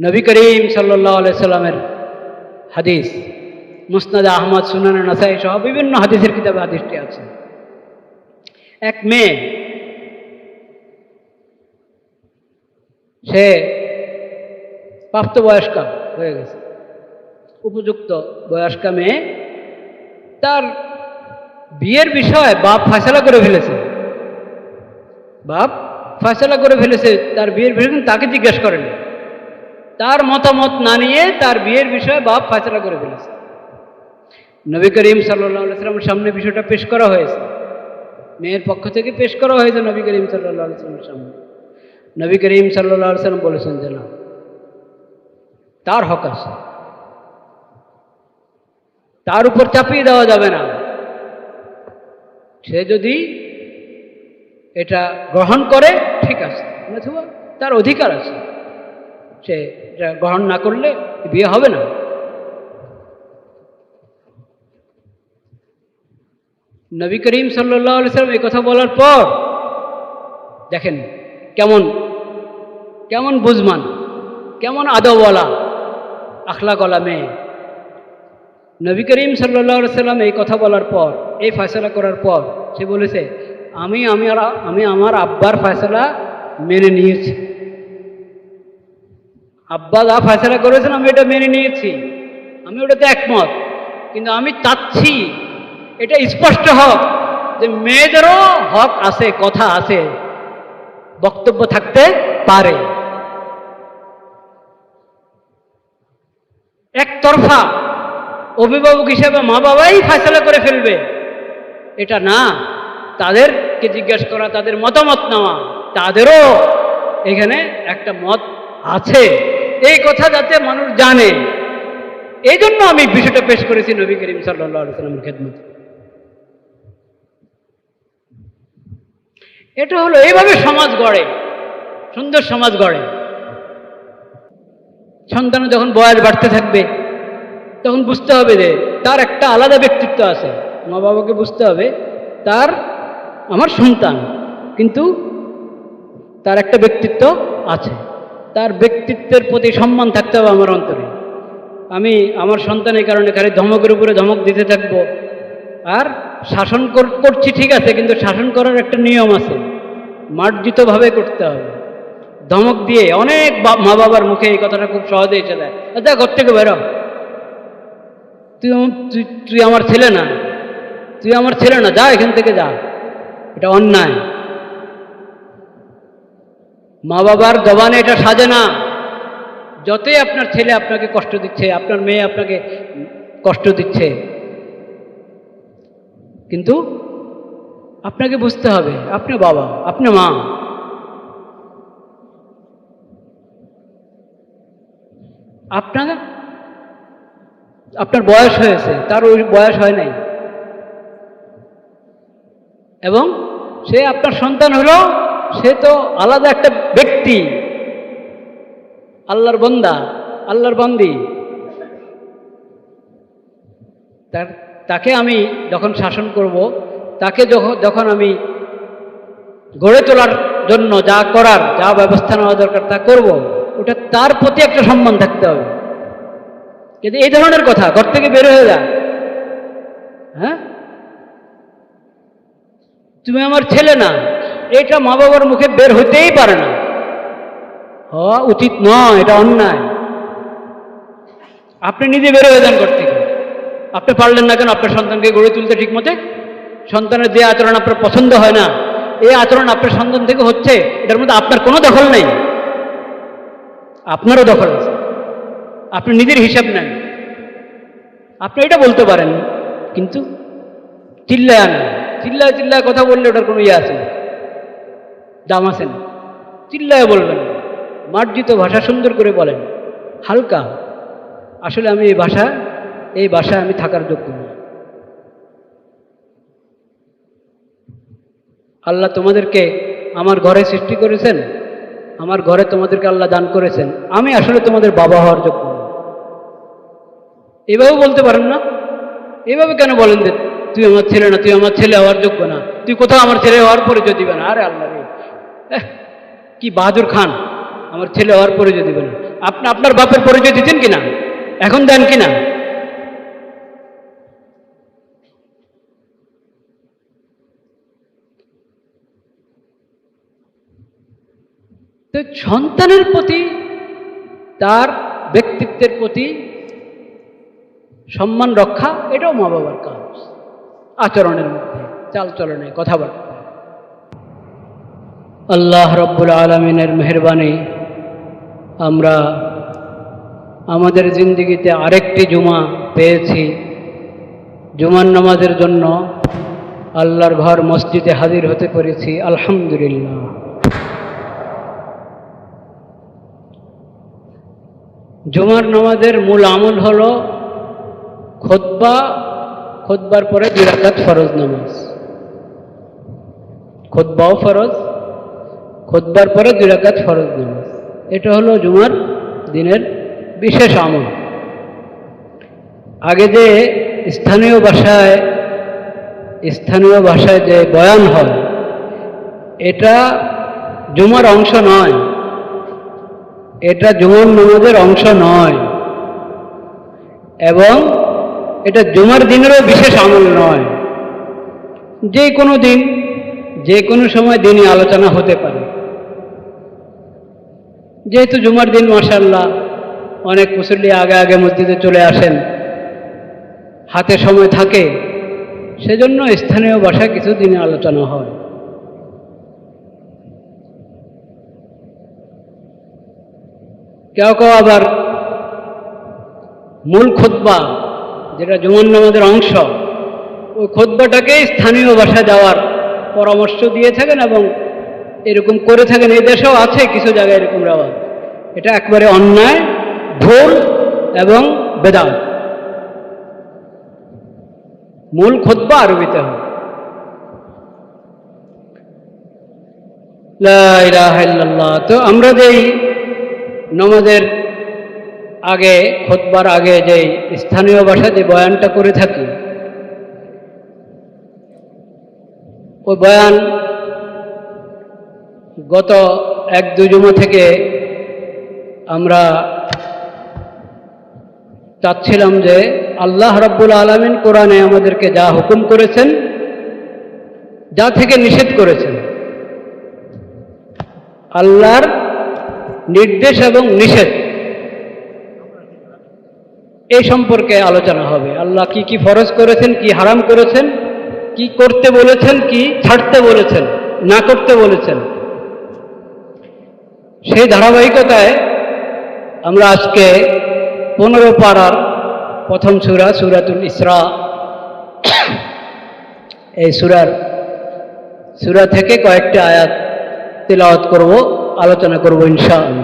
নবী করিম সাল্লাহ সাল্লামের হাদিস, মুসনাদ আহমদ, সুনান নাসাই সহ বিভিন্ন হাদিসের কিতাবে হাদিসটি আছে। এক মেয়ে, সে প্রাপ্তবয়স্কা হয়ে গেছে। উপযুক্ত বয়স্কা মেয়ে তার বিয়ের বিষয়ে বাপ ফয়সলা করে ফেলেছে। বাপ ফয়সলা করে ফেলেছে, তার বিয়ের বিষয়ে তাকে জিজ্ঞেস করেনি। তার মতামত না নিয়ে তার বিয়ের বিষয়ে বাপ ফয়সলা করে ফেলেছে। নবী করিম সাল্লামের সামনে বিষয়টা পেশ করা হয়েছে। মেয়ের পক্ষ থেকে পেশ করা হয়েছে নবী করিম সাল্লামের সামনে। নবী করিম সাল্লাম বলেছেন যে না, তার হক আছে। তার উপর চাপিয়ে দেওয়া যাবে না। সে যদি এটা গ্রহণ করে, ঠিক আছে। তার অধিকার আছে। সে গ্রহণ না করলে বিয়ে হবে না। নবী করিম সাল্লাহ সাল্লাম এই কথা বলার পর দেখেন কেমন কেমন বুঝমান, কেমন আদবওয়ালা আখলাকওয়ালা মেয়ে। নবী করিম সাল্লাহ সাল্লাম এই কথা বলার পর, এই ফয়সলা করার পর সে বলেছে, আমি আমি আর, আমি আমার আব্বার ফয়সলা মেনে নিয়েছি। আব্বা যা ফয়সলা করেছেন, আমি এটা মেনে নিয়েছি। আমি ওটাতে একমত। কিন্তু আমি চাচ্ছি, এটা স্পষ্ট হক, যে মেয়েদেরও হক আছে, কথা আছে, বক্তব্য থাকতে পারে। একতরফা অভিভাবক হিসেবে মা বাবাই ফয়সলা করে ফেলবে। এটা না। তাদেরকে জিজ্ঞেস করা, তাদের মতামত নেওয়া, তাদেরও এখানে একটা মত আছে। এই কথা যাতে মানুষ জানে। এই জন্য আমি বিষয়টা পেশ করেছি নবী করিম সাল্লাহ সাল্লামের খেদমত। এটা হলো এইভাবে সমাজ গড়ে, সুন্দর সমাজ গড়ে। সন্তান যখন বয়স বাড়তে থাকবে, তখন বুঝতে হবে যে তার একটা আলাদা ব্যক্তিত্ব আছে। মা বাবাকে বুঝতে হবে, তার আমার সন্তান, কিন্তু তার একটা ব্যক্তিত্ব আছে। তার ব্যক্তিত্বের প্রতি সম্মান থাকতে হবে আমার অন্তরে। আমি আমার সন্তানের কারণে খালি ধমকের উপরে ধমক দিতে থাকব। আর শাসন কর- করছি ঠিক আছে, কিন্তু শাসন করার একটা নিয়ম আছে। মার্জিতভাবে করতে হবে। ধমক দিয়ে অনেক মা বাবার মুখে এই কথাটা খুব সহজে এসে দেয় দেখ ঘর থেকে বেরো তুই তুই আমার ছেলে না। তুই আমার ছেলে না, যা এখান থেকে যা। এটা অন্যায়। মা বাবার জবানে এটা সাজে না। যতই আপনার ছেলে আপনাকে কষ্ট দিচ্ছে, আপনার মেয়ে আপনাকে কষ্ট দিচ্ছে, কিন্তু আপনাকে বুঝতে হবে, আপনি বাবা, আপনি মা। আপনার আপনার বয়স হয়েছে, তার ওই বয়স হয় নাই। এবং সে আপনার সন্তান হলো সে তো আলাদা একটা ব্যক্তি। আল্লাহর বন্দা, আল্লাহর বন্দি। তাকে আমি যখন শাসন করব, তাকে যখন যখন আমি গড়ে তোলার জন্য যা করার, যা ব্যবস্থা নেওয়া দরকার তা করব, ওটা তার প্রতি একটা সম্মান থাকতে হবে। কিন্তু এই ধরনের কথা ঘর থেকে বের হয়ে যা। হ্যাঁ? তুমি আমার ছেলে না। এটা মা বাবার মুখে বের হতেই পারে না। হওয়া উচিত নয়, এটা অন্যায়। আপনি নিজে বের হয়ে যান থেকে। আপনি পারলেন না কেন? আপনার সন্তানকে গড়ে তুলতে ঠিক মতে? সন্তানের যে আচরণ আপনার পছন্দ হয় না, এই আচরণ আপনার সন্তান থেকে হচ্ছে, এটার মধ্যে আপনার কোনো দখল নেই। আপনারও দখল আছে। আপনি নিজের হিসাব নেন। আপনি এটা বলতে পারেন, কিন্তু চিল্লায় আনেন। চিল্লায় চিল্লায় কথা বললে ওটার কোনো ইয়ে আছে। দাম চিল্লায় বলবেন মার্জিত ভাষা সুন্দর করে বলেন, হালকা। আসলে আমি এই ভাষা, এই ভাষায় আমি থাকার যোগ্য না আল্লাহ তোমাদেরকে আমার ঘরে সৃষ্টি করেছেন, আমার ঘরে তোমাদেরকে আল্লাহ দান করেছেন। আমি আসলে তোমাদের বাবা হওয়ার যোগ্য না এভাবে বলতে পারেন না? এভাবে কেন বলেন যে, তুই আমার ছেলে না, তুই আমার ছেলে হওয়ার যোগ্য না। তুই কোথাও আমার ছেলে হওয়ার পরিচয় দিবে না? আরে আল্লাহ রে। কি বাহাদুর খান? আমার ছেলে হওয়ার পরিচয় দিবে না আপনি আপনার বাপের পরিচয় দিতেন কিনা? এখন দেন কিনা? তো সন্তানের প্রতি, তার ব্যক্তিত্বের প্রতি সম্মান রক্ষা, এটাও মা বাবার কাজ। আচরণের মধ্যে, চালচলনে, কথাবার্তা। আল্লাহ রব্বুল আলমিনের মেহরবানি, আমরা আমাদের জিন্দিগিতে আরেকটি জুমা পেয়েছি। জুমার নামাজের জন্য আল্লাহর ঘর মসজিদে হাজির হতে পেরেছি, আলহামদুলিল্লাহ। জুমার নামাজের মূল আমল হল খোদ্বা খোদ্বার পরে দুই রাকাত ফরজ নামাজ। খোদ্বাও ফরজ খোদ্বার পরে দুই রাকাত ফরজ নামাজ এটা হলো জুমার দিনের বিশেষ আমল। আগে যে স্থানীয় ভাষায় স্থানীয় ভাষায় যে বয়ান হয়, এটা জুমার অংশ নয়। এটা জুমার নামাজের অংশ নয়। এবং এটা জুমার দিনেরও বিশেষ আমল নয়। যে কোনো দিন, যে কোনো সময় দিনই আলোচনা হতে পারে। যেহেতু জুমার দিন মাসাল্লাহ অনেক মুসল্লি আগে আগে মসজিদে চলে আসেন। হাতে সময় থাকে, সেজন্য স্থানীয় ভাষায় কিছু দিনে আলোচনা হয়। কেউ কেউ আবার মূল খোদ্া যেটা জুমান নামাজের অংশ, ওই খোদ্বাটাকেই স্থানীয় ভাষায় যাওয়ার পরামর্শ দিয়ে থাকেন এবং এরকম করে থাকেন, এই দেশেও আছে কিছু জায়গায় এরকম রেওয়াজ। এটা একবারে অন্যায়, ভুল এবং বেদাল মূল খোদ্া আরবিতে হয় তো আমরা যেই নমাজের আগে, খোদবার আগে যে স্থানীয় ভাষায় যে বয়ানটা করে থাকি, ওই বয়ান গত এক দুজমা থেকে আমরা চাচ্ছিলাম যে আল্লাহ রব্বুল আলমিন কোরআনে আমাদেরকে যা হুকুম করেছেন, যা থেকে নিষেধ করেছেন, আল্লাহর নির্দেশ এবং নিষেধ, এই সম্পর্কে আলোচনা হবে। আল্লাহ কি কি ফরজ করেছেন, কি হারাম করেছেন, কি করতে বলেছেন, কি ছাড়তে বলেছেন, না করতে বলেছেন। সেই ধারাবাহিকতায় আমরা আজকে পনেরো পাড়ার প্রথম সুরা, সুরাতুল ইসরা। এই সুরার সুরা থেকে কয়েকটি আয়াত তেলাওয়াত করব, আলোচনা করব ইনশাআল্লাহ।